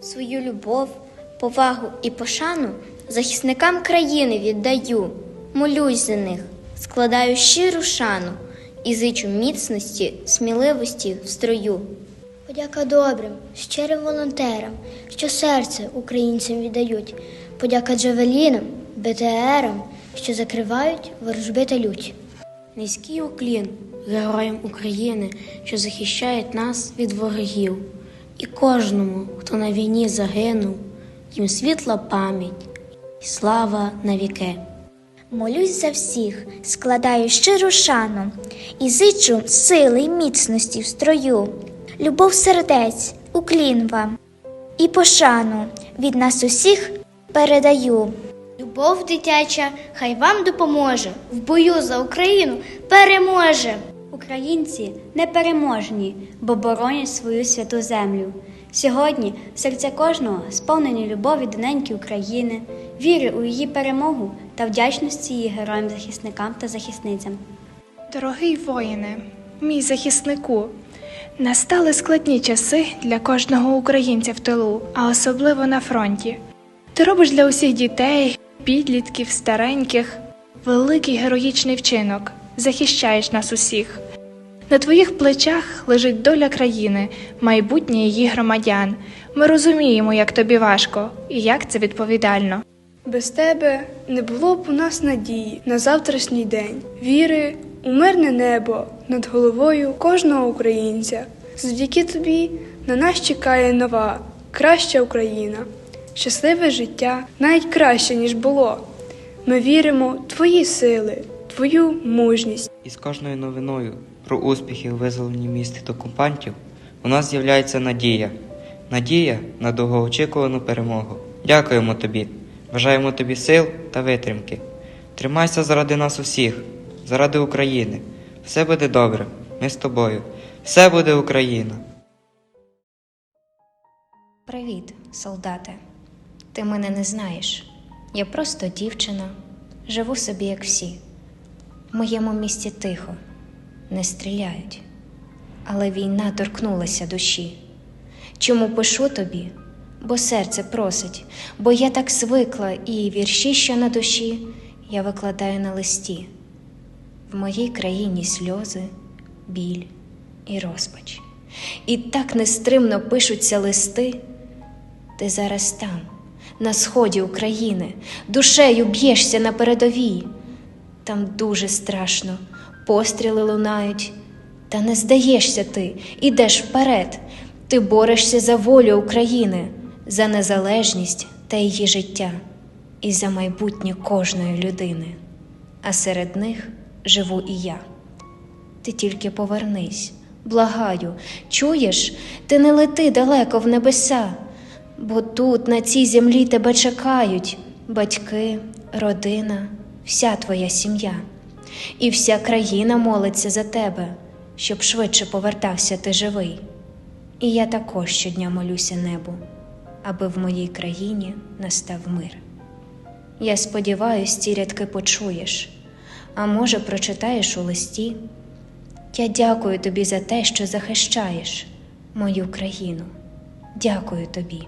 Свою любов, повагу і пошану захисникам країни віддаю, молюсь за них, складаю щиру шану і зичу міцності, сміливості в строю. Подяка добрим, щирим волонтерам, що серце українцям віддають. Подяка джавелінам, БТРам, що закривають ворожби та лють. Низький уклін героям України, що захищають нас від ворогів, і кожному, хто на війні загинув, їм світла пам'ять і слава навіки. Молюсь за всіх, складаю щиру шану і зичу сили й міцності в строю, любов сердець, уклін вам і пошану від нас усіх передаю. Любов дитяча, хай вам допоможе, в бою за Україну переможе. Українці непереможні, бо боронять свою святу землю. Сьогодні серця кожного сповнені любові до неньки України, віри у її перемогу та вдячності її героям-захисникам та захисницям. Дорогий воїне, мій захиснику, настали складні часи для кожного українця в тилу, а особливо на фронті. Ти робиш для усіх дітей, підлітків, стареньких великий героїчний вчинок, захищаєш нас усіх. На твоїх плечах лежить доля країни, майбутнє її громадян. Ми розуміємо, як тобі важко і як це відповідально. Без тебе не було б у нас надії на завтрашній день, віри у мирне небо над головою кожного українця. Завдяки тобі на нас чекає нова, краща Україна, щасливе життя навіть краще, ніж було. Ми віримо в твої сили, твою мужність. І з кожною новиною про успіхи у визволенні міст від окупантів у нас з'являється надія. Надія на довгоочікувану перемогу. Дякуємо тобі. Бажаємо тобі сил та витримки. Тримайся заради нас усіх, заради України. Все буде добре. Ми з тобою. Все буде Україна. Привіт, солдате. Ти мене не знаєш. Я просто дівчина, живу собі, як всі. В моєму місті тихо, не стріляють, але війна торкнулася душі. Чому пишу тобі? Бо серце просить, бо я так звикла, і вірші, що на душі, я викладаю на листі. В моїй країні сльози, біль і розпач. І так нестримно пишуться листи. Ти зараз там, на сході України, душею б'єшся на передовій. Там дуже страшно, постріли лунають, та не здаєшся ти, ідеш вперед. Ти борешся за волю України, за незалежність та її життя і за майбутнє кожної людини. А серед них живу і я. Ти тільки повернись, благаю, чуєш, ти не лети далеко в небеса, бо тут, на цій землі, тебе чекають батьки, родина, вся твоя сім'я, і вся країна молиться за тебе, щоб швидше повертався ти живий. І я також щодня молюся небу, аби в моїй країні настав мир. Я сподіваюсь, ці рядки почуєш, а може, прочитаєш у листі. Я дякую тобі за те, що захищаєш мою країну. Дякую тобі.